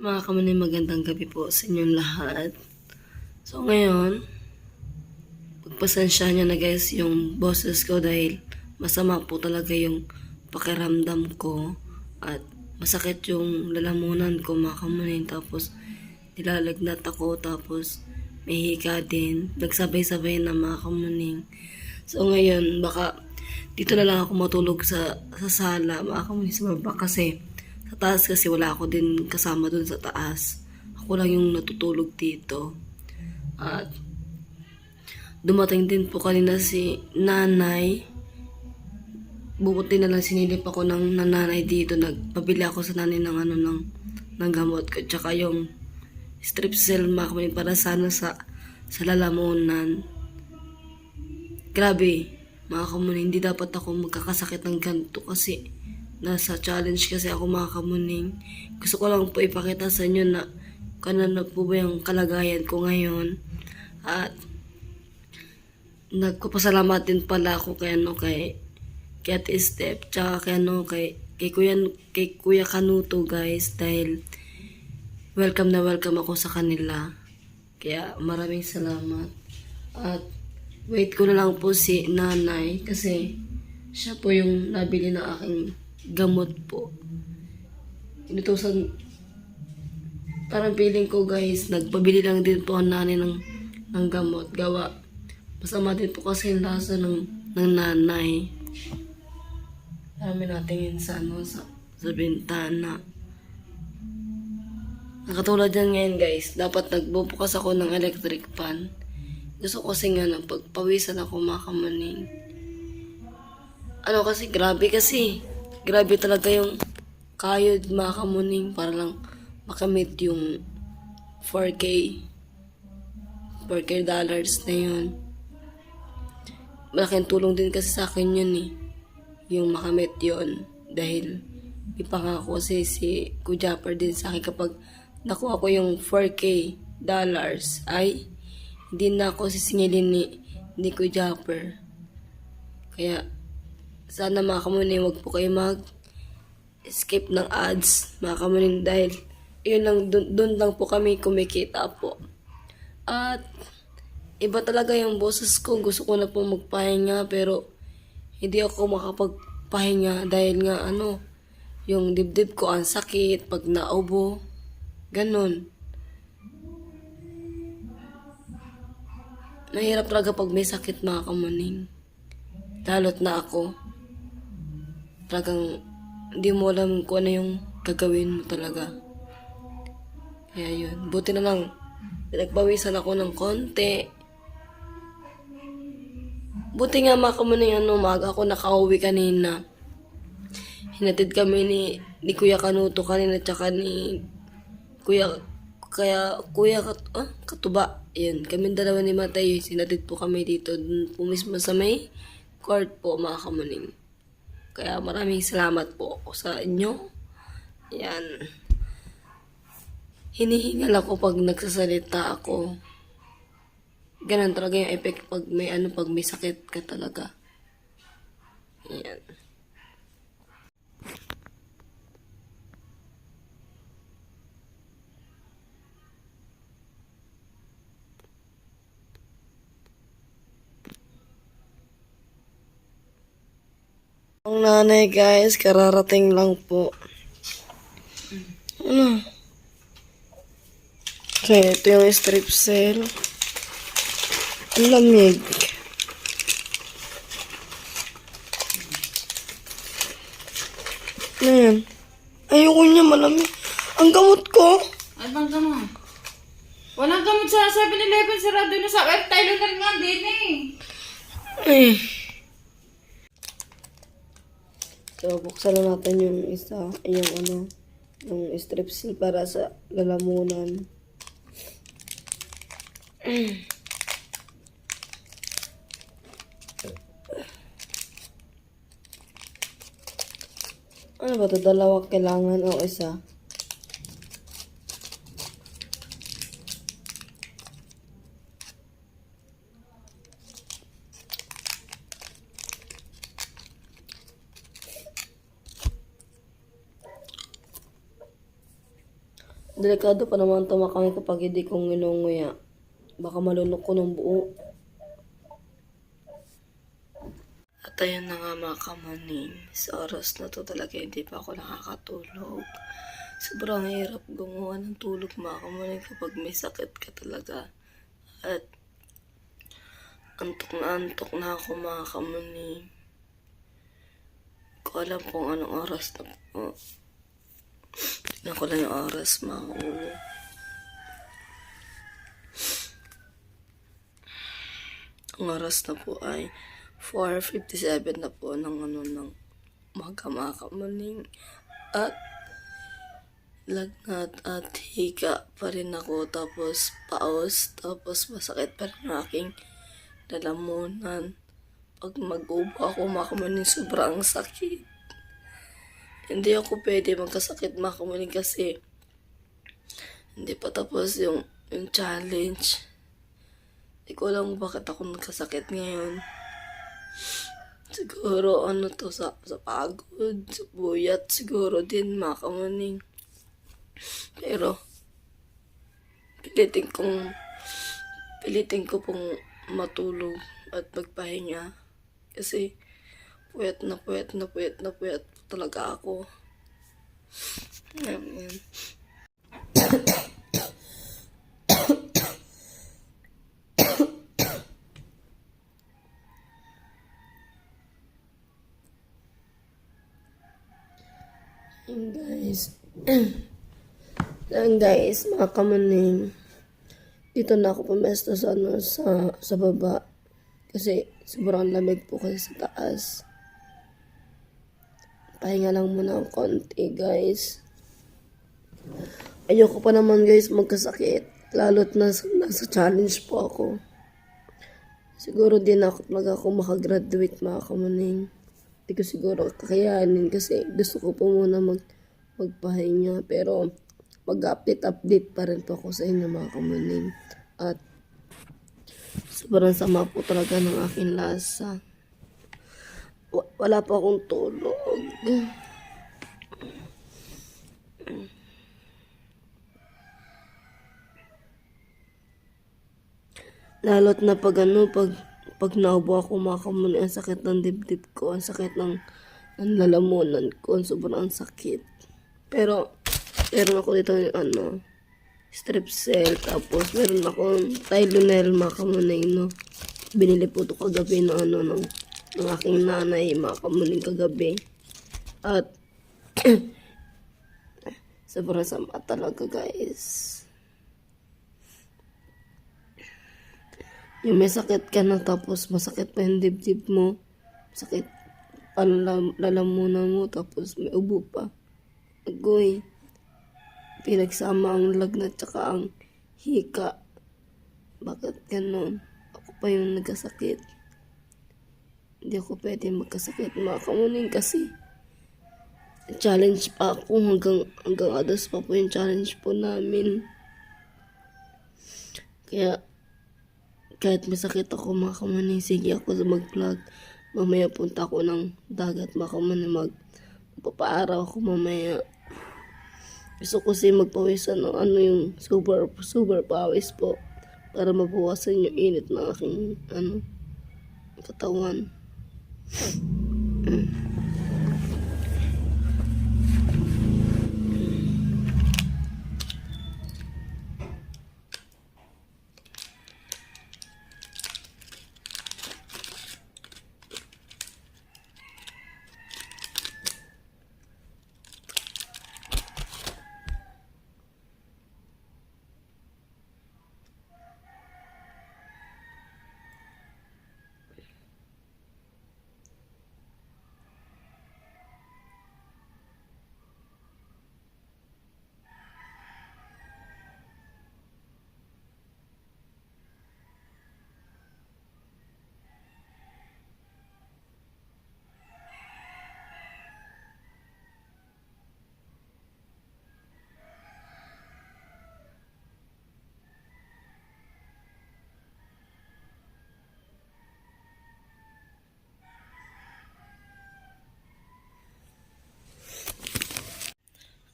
Mga kamunay, magandang gabi po sa inyong lahat. So ngayon, pagpasensya nyo na guys yung boses ko dahil masama po talaga yung pakiramdam ko at masakit yung lalamunan ko mga kamunay. Tapos nilalagnat ako tapos may hika din. Nagsabay-sabay na mga kamuning. So ngayon, baka dito na lang ako matulog sa, sa sala mga kamuning sa baba kasi sa taas kasi wala ako din kasama dun sa taas. Ako lang yung natutulog dito. At dumating din po kanina si nanay. Buti na lang sinilip ako ng nanay dito. Nagpabili ako sa nanay ng ano ng, ng gamot ko. Tsaka yung strip cell makapin para sana sa sa lalamunan. Grabe, mga kamuning, hindi dapat ako magkakasakit ng ganito kasi nasa challenge kasi ako mga kamuning. Gusto ko lang po ipakita sa inyo na kanan na po ba yung kalagayan ko ngayon. At nagpapasalamat din pala ako kay ano kay kay Step tsaka kay ano kay kay Kuya kay Kuya Kanuto guys dahil welcome na welcome ako sa kanila. Kaya maraming salamat. At wait ko na lang po si nanay kasi siya po yung nabili ng aking gamot po. Inutusan, parang feeling ko guys, nagpabili lang din po ang nanay ng, ng gamot. Gawa, masama din po kasi yung lasa ng, ng nanay. Marami natingin sa, ano, sa, sa bintana. Nakatulad yan ngayon guys, dapat nagbubukas ako ng electric fan. Gusto ko kasi nga na pagpawisan ako mga kamaning. Ano kasi, grabe kasi. Grabe talaga yung kayod mga kamuning para lang makamit yung 4K. 4K dollars na yun. Malaking tulong din kasi sa akin yun eh. Yung makamit yun. Dahil ipangako kasi si Kujapper din sa akin kapag nakuha ko yung 4K dollars ay hindi na ako sisingilin ni, ni Kujapper. Kaya sana mga kamunin, wag po kayo mag skip ng ads, mga kamunin, dahil yun lang, dun, dun lang po kami kumikita po. At iba talaga yung boses ko. Gusto ko na po magpahinga pero hindi ako makapagpahinga dahil nga ano, yung dibdib ko ang sakit pag naubo. Ganon. Mahirap talaga pag may sakit mga kamuning. Lalot na ako. Talagang hindi mo alam kung ano yung gagawin mo talaga. Kaya yun. Buti na lang, pinagbawisan ako ng konti. Buti nga mga kamuning ano, maaga ako nakauwi kanina. Hinatid kami ni, ni Kuya Kanuto kanina tsaka ni Kuya kaya Kuya Kat, ah, Katuba. Yun, kami dalawa ni Matay, sinatid po kami dito dun po mismo sa may court po mga kamuning. Kaya maraming salamat po ako sa inyo. Yan. Hinihingal ako pag nagsasalita ako. Ganun talaga yung effect pag may ano, pag may sakit ka talaga. Yan. Ang nanay guys, kararating lang po. Ano? Okay, ito yung strip cell. Ang lamig. Ano yan? Ayoko niya malamig. Ang gamot ko. Ano bang gamot? Walang gamot sa 7-Eleven, sarado na sa. Tayo na nga din eh. Ay. Natin yung isa, yung ano, yung strip seal para sa lalamunan. Ano ba to? Dalawa kailangan o isa? Delikado pa naman tumakangin kapag hindi ko nginunguya. Baka malunok ko ng buo. At ayun na nga mga kamaning, sa oras na to talaga hindi pa ako nakakatulog. Sobrang hirap gumawa ng tulog mga kamaning kapag may sakit ka talaga. At antok na antok na ako mga kamaning. Hindi ko alam kung anong oras na po. Tignan ko lang yung oras kamaning. Ang oras na po ay 4.57 na po ng ano ng kamaning. At lagnat at higa pa rin ako tapos paos tapos masakit pa rin aking lalamunan. Pag mag-ubo ako mga kamaning sobrang sakit. Hindi ako pwede magkasakit mga kamaning kasi hindi pa tapos yung, yung challenge. Hindi ko alam bakit ako nagkasakit ngayon. Siguro ano to sa, sa pagod, sa buyat siguro din mga kamaning. Pero pilitin kong pilitin ko pong matulog at magpahinga kasi puyat na puyat na puyat na puyat talaga ako. Yan, yan. Yan guys. Yan guys, mga kamaning. Dito na ako pumesto sa, ano, sa, sa baba. Kasi sobrang lamig po kasi sa taas. Pahinga lang muna ng konti guys. Ayoko pa naman guys magkasakit. Lalo't nasa, nasa challenge po ako. Siguro din ako talaga ako makagraduate mga kamaning. Hindi ko siguro kakayanin kasi gusto ko po muna mag, magpahinga. Pero mag-update-update pa rin po ako sa inyo mga kamaning. At sobrang sama po talaga ng aking lasa. Wa- Wala pa akong tulog. Lalot na pag ano, pag, pag naubo ako mga kamuni, ang sakit ng dibdib ko, ang sakit ng, ng lalamunan ko, ang sobrang sakit. Pero, meron ako dito yung ano, strip cell, tapos meron akong Tylenol mga kamunay, no. Binili po ito kagabi ng ano, ng, ng aking nanay, mga kamunay kagabi. At, sobrang sama talaga guys. Yung may sakit ka na tapos masakit pa yung dibdib mo. Sakit lalamunan mo tapos may ubo pa. Agoy. Pinagsama ang lagnat tsaka ang hika. Bakit ganun? Ako pa yung nagkasakit. Hindi ako pwede magkasakit mga kamuning kasi challenge pa ako hanggang hanggang adas pa po yung challenge po namin. Kaya kahit masakit ako mga kamaning, sige ako sa mag-vlog. Mamaya punta ako ng dagat mga kamaning, mag papaaraw ako mamaya. Gusto ko kasi magpawisan ng ano yung super, super pawis po para mabawasan yung init ng aking ano, katawan. Mm.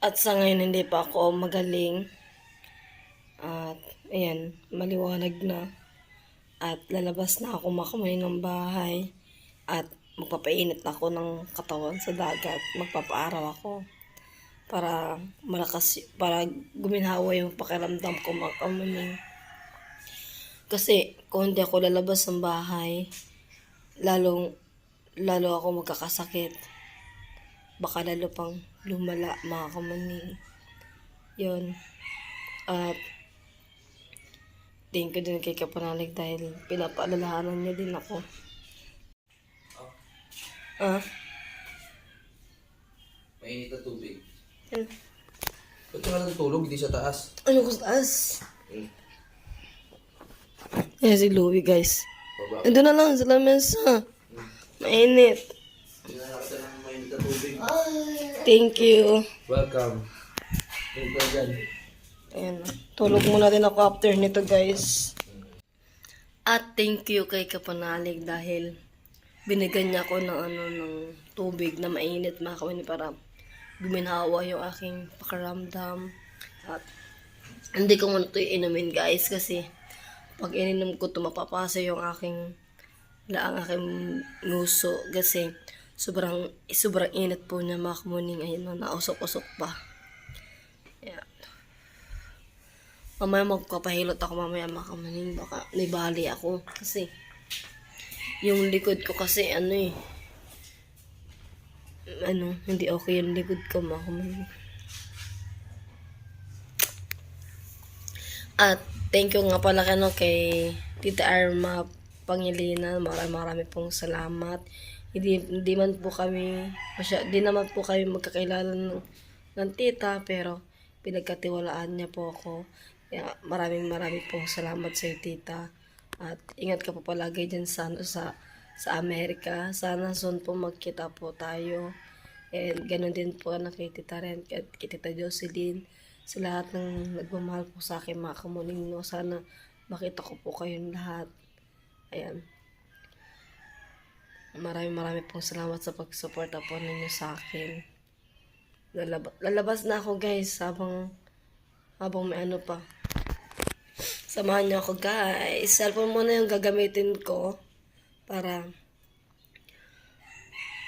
At sa ngayon hindi pa ako magaling. At ayan, maliwanag na. At lalabas na ako makamay ng bahay. At magpapainit ako ng katawan sa dagat. Magpapaaraw ako. Para malakas, para guminhawa yung pakiramdam ko makamuning. Kasi kung hindi ako lalabas ng bahay, lalong, lalo ako magkakasakit. Baka lalo pang lumala mga kamaning. Yun. At thank you din kay Kapanalig dahil pinapaalalahanan niya din ako. Ah, Mainit na tubig. yan. Ba't ka natutulog? Hindi sa taas. Ano ko sa taas? Hmm. Yan si Louie guys. Baba. Ando na lang sa lamesa. Mainit. Pinakakita ng mainit na tubig. Thank you. Welcome. Thank you dyan. Ayan. Tulog muna din ako after nito, guys. At thank you kay Kapanalig dahil binigyan niya ako ng ano ng tubig na mainit mga kawin para guminhawa yung aking pakaramdam. At hindi ko muna ito inumin guys kasi pag ininom ko ito mapapasa yung aking laang aking nguso kasi sobrang sobrang init po niya mga kamuning ayun no, nausok-usok pa. Yeah. Mamaya magpapahilot ako mamaya makamaning baka nibali ako kasi yung likod ko kasi ano eh ano, hindi okay yung likod ko makamaning. At thank you nga pala kano kay Tita Arma Pangilinan. Maraming marami pong salamat. Hindi, hindi man po kami, masya, di naman po kami magkakilala ng, ng tita, pero pinagkatiwalaan niya po ako. Kaya maraming maraming pong salamat sa tita. At ingat ka po palagi dyan sa, ano, sa, sa Amerika. Sana soon po magkita po tayo. And ganun din po na kay Tita Ren at kay Tita Jocelyn. Sa lahat ng nagmamahal po sa akin mga kamuning no. Sana makita ko po kayong lahat. Ayan. Maraming maraming pong salamat sa pagsuporta po ninyo sa akin. Lalab- lalabas na ako guys habang habang may ano pa. Samahan niyo ako guys. Cellphone muna yung gagamitin ko para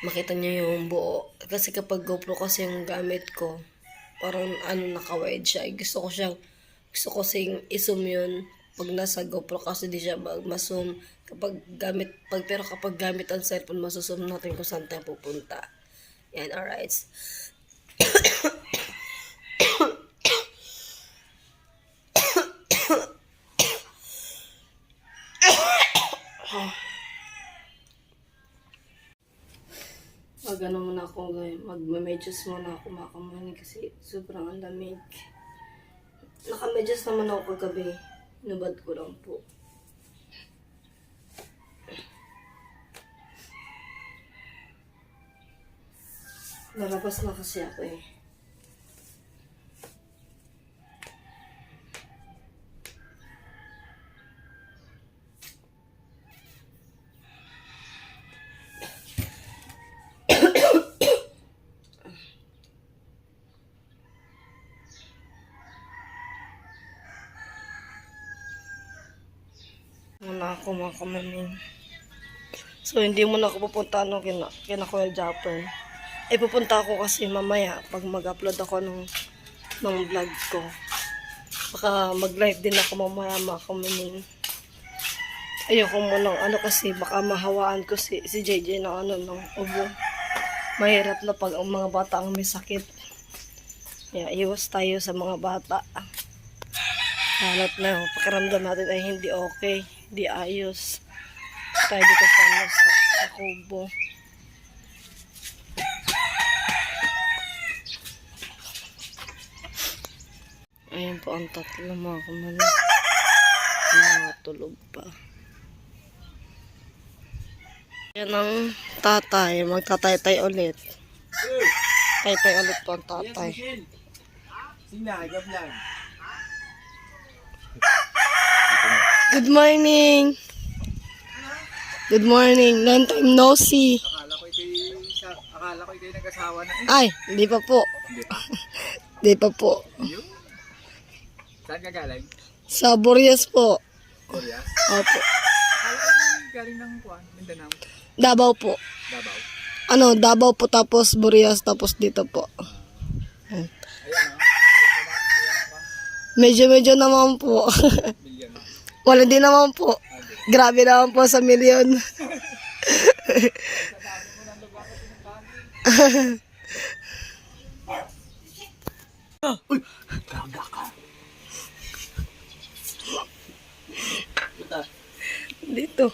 makita niyo yung buo. Kasi kapag GoPro kasi yung gamit ko, parang ano naka-wide siya. Gusto ko siyang, gusto ko sing i-zoom yun pag nasa GoPro kasi di siya mag zoom kapag gamit pag pero kapag gamit ang cellphone masusum natin kung saan tayo pupunta yan alright Mag ano muna ako guys, mag-medyas muna ako makamani kasi sobrang ang lamig. Naka-medyas naman ako kagabi. Nubad ko lang po. Lalabas na kasi ako eh. Muna ako mga kamaning. So, hindi muna ako pupunta ano, kina, kina Kuya Japper. Eh, pupunta ako kasi mamaya pag mag-upload ako ng, ng vlog ko. Baka mag-live din ako mamaya mga kamaning. Ayoko munang ano kasi baka mahawaan ko si, si JJ ng ano ng ubo. Mahirap na pag ang mga bata ang may sakit. Kaya iwas tayo sa mga bata. Halat na yung pakiramdam natin ay hindi okay, hindi ayos. Tayo dito sa, ano, sa, sa kubo. Ayan po ang tatlo mga kumali. Mga tulog pa. Yan ang tatay. Magtatay-tay ulit. Tay-tay ulit po ang tatay. Good morning. Good morning. Long time no see. Akala ko ko ito'y nag-asawa na. Ay, hindi pa po. Hindi pa. Di pa po. Saan ka galing? Sa Boreas po. Boreas? Opo. Alam galing ng Kuan, Mindanao. Davao po. Davao? Ano, Davao po tapos Boreas tapos dito po. Ayan. Oh. Medyo-medyo naman po. Wala din naman po. Grabe naman po sa milyon. Ah, uy! dito.